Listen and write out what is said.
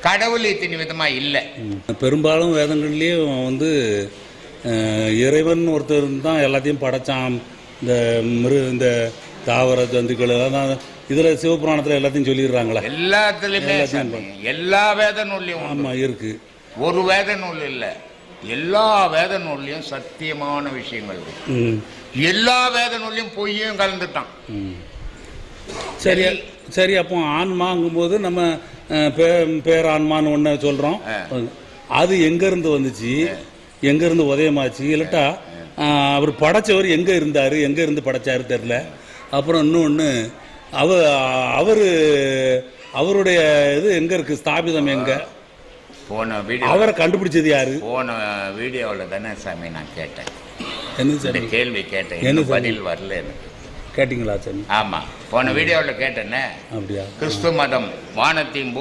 கடவுள் இத்தனை விதமா இல்லை. பெரும்பாலும் வேதங்கள்லேயும் வந்து இறைவன் ஒருத்தர் தான் எல்லாத்தையும் படைச்சான். இந்த மிரு இந்த தாவர ஜந்துக்கள் அதான் இதில் சிவபுராணத்தில் எல்லாத்தையும் சொல்லிடுறாங்களே? எல்லாத்துலயுமே எல்லா வேத நூல்லையும். ஆமாம் இருக்கு. ஒரு வேத நூல் இல்ல. எல்லா வேத நூல்லையும் சத்தியமான விஷயங்கள் எல்லா வேத நூல்லையும் பொய்யும் கலந்துட்டான். சரி சரி. அப்போ ஆன்மாங்கும்போது நம்ம அஹ், பே பேரான்மான்னு ஒன்று சொல்கிறோம் அது எங்கேருந்து வந்துச்சு? எங்கேருந்து உதயமாச்சு? இல்லட்டா அவர் படைச்சவர் எங்கே இருந்தார்? எங்கே இருந்து படைச்சாரு தெரில. அப்புறம் இன்னொன்று அவ அவர் அவருடைய இது எங்கே இருக்குது ஸ்தாபிதம் எங்கே? போன வீடியோ அவரை கண்டுபிடிச்சது யாரு? போன வீடியோவில் தானே சாமி நான் கேட்டேன். என்ன சாமி? கேள்வி கேட்டேன். என்ன? பதில் வரல எனக்கு. கேட்டிங்களா சாமி? ஆமா. போன வீடியோவில் கேட்டேனே? அப்படியா? கிறிஸ்து மதம் வானத்தையும்